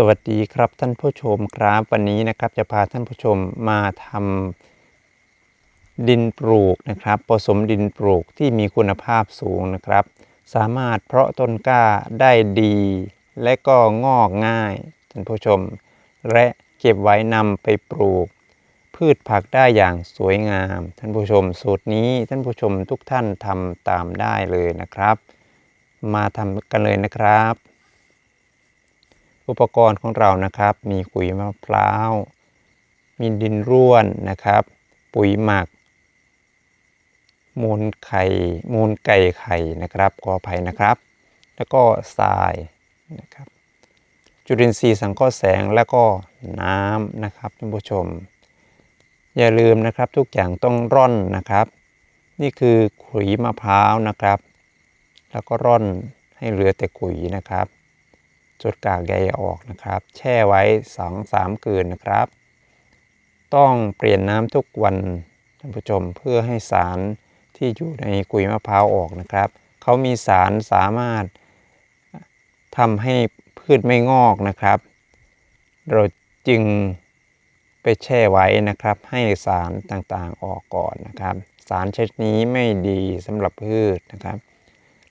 สวัสดีครับท่านผู้ชมครับวันนี้นะครับจะพาท่านผู้ชมมาทำดินปลูกนะครับผสมดินปลูกที่มีคุณภาพสูงนะครับ สามารถเพาะต้นกล้าได้ดี และก็งอกง่ายท่านผู้ชม และเก็บไว้นำไปปลูก พืชผักได้อย่างสวยงาม ท่านผู้ชมสูตรนี้ท่านผู้ชมทุกท่านทำตามได้เลยนะครับ มาทำกันเลยนะครับ อุปกรณ์ของเรานะครับ มีขุยมะพร้าว มีดินร่วนนะครับ ปุ๋ยหมัก มูลไข่มูลไก่ไข่นะครับขออภัยนะครับ แล้วก็ทรายนะครับจุลินทรีย์สังเคราะห์แสงแล้วก็น้ำนะครับท่านผู้ชม อย่าลืมนะครับทุกอย่างต้องร่อนนะครับ นี่คือขุยมะพร้าวนะครับ แล้วก็ร่อนให้เหลือแต่ขุยนะครับ จุดกากใยออกนะครับ แช่ไว้สองสามคืนนะครับ ต้องเปลี่ยนน้ำทุกวันท่านผู้ชมเพื่อให้สารที่อยู่ในกุยมะพร้าวออกนะครับ เขามีสารสามารถทำให้พืชไม่งอกนะครับ เราจึงไปแช่ไว้นะครับ ให้สารต่างๆออกก่อนนะครับ สารชนิดนี้ไม่ดีสำหรับพืชนะครับ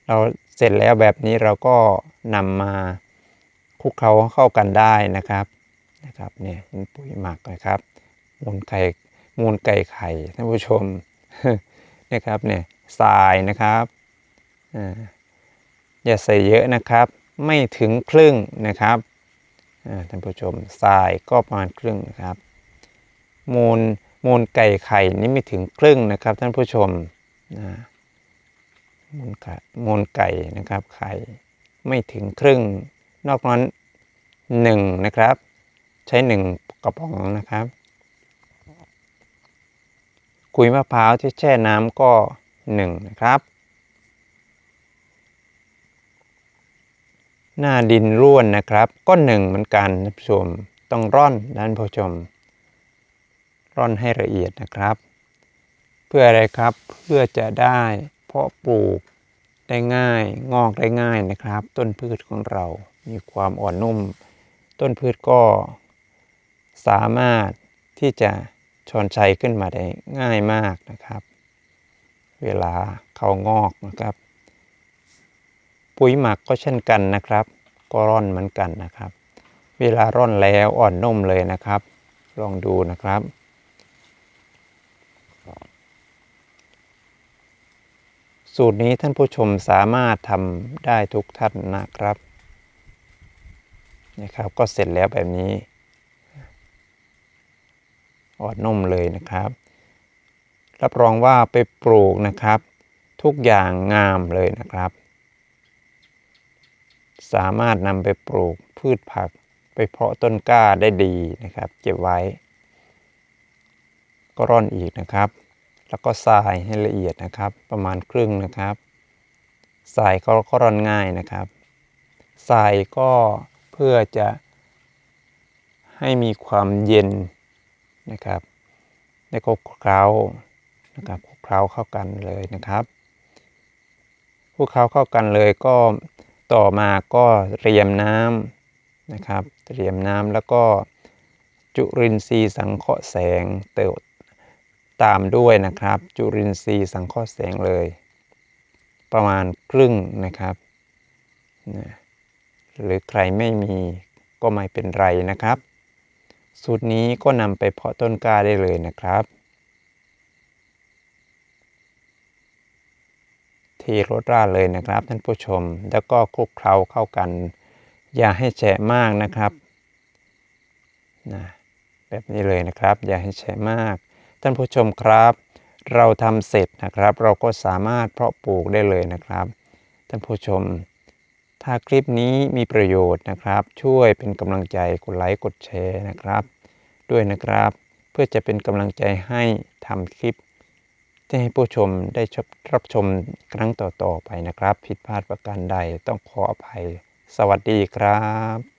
เราเสร็จแล้วแบบนี้เราก็นำมา คลุกเคล้าเข้ากันได้นะครับนะครับเนี่ยเป็นปุ๋ยหมักนะครับ มูลไก่มูลไก่ไข่ท่านผู้ชมนะครับเนี่ยทรายนะครับอ่าอย่าใส่เยอะนะครับ ไม่ถึงครึ่งนะครับท่านผู้ชมทรายก็ประมาณครึ่งนะครับ มูลมูลไก่ไข่นี่ไม่ถึงครึ่งนะครับ ท่านผู้ชมนะมูลไก่มูลไก่นะครับไข่ไม่ถึงครึ่ง นอกนั้น หนึ่งนะครับ ใช้หนึ่งกระป๋องนะครับ กุยมะพร้าวที่แช่น้ำก็หนึ่งนะครับ หน้าดินร่วนนะครับ ก็หนึ่งเหมือนกันท่านผู้ชม ต้องร่อนด้านผู้ชม ร่อนให้ละเอียดนะครับ เพื่ออะไรครับเพื่อจะได้เพาะปลูกได้ง่าย งอกได้ง่ายนะครับ ต้นพืชของเรา มีความอ่อนนุ่ม ต้นพืชก็สามารถที่จะชอนชัยขึ้นมาได้ง่ายมากนะครับ เวลาเขางอกนะครับ ปุ๋ยหมักก็เช่นกันนะครับ ก็ร่อนเหมือนกันนะครับ เวลาร่อนแล้วอ่อนนุ่มเลยนะครับ ลองดูนะครับ สูตรนี้ท่านผู้ชมสามารถทำได้ทุกท่านนะครับ นะครับ ก็เสร็จแล้วแบบนี้ อ่อนนุ่มเลยนะครับ รับรองว่าไปปลูกนะครับ ทุกอย่างงามเลยนะครับ สามารถนำไปปลูกพืชผัก ไปเพาะต้นกล้าได้ดีนะครับ เก็บไว้ ก็ร่อนอีกนะครับ แล้วก็ทรายให้ละเอียดนะครับ ประมาณครึ่งนะครับทรายก็ก็ร่อนง่ายนะครับทรายก็ เพื่อจะให้มีความเย็นนะครับในก็คลุกเคล้านะครับคลุกเคล้าเข้ากันเลยนะครับคลุกเคล้าเข้ากันเลยก็ต่อมาก็เตรียมน้ำนะครับ เตรียมน้ำแล้วก็จุรินทรีย์สังเคราะห์แสงเติตามด้วยนะครับ จุรินทรีย์สังเคราะห์แสงเลย ประมาณครึ่งนะครับนะ หรือใครไม่มีก็ไม่เป็นไรนะครับ สูตรนี้ก็นำไปเพาะต้นกล้าได้เลยนะครับเทรดราดเลยนะครับท่านผู้ชม แล้วก็คลุกเคล้าเข้ากัน อย่าให้แฉะมากนะครับนะแบบนี้เลยนะครับ อย่าให้แฉะมาก ท่านผู้ชมครับ เราทำเสร็จนะครับ เราก็สามารถเพาะปลูกได้เลยนะครับ ท่านผู้ชม ถ้าคลิปนี้มีประโยชน์นะครับ ช่วยเป็นกำลังใจกดไลค์กดแชร์นะครับ ด้วยนะครับ เพื่อจะเป็นกำลังใจให้ทำคลิป ที่ให้ผู้ชมได้ชรับชมครั้งต่อๆไปนะครับ ผิดพลาดประการใดต้องขออภัย สวัสดีครับ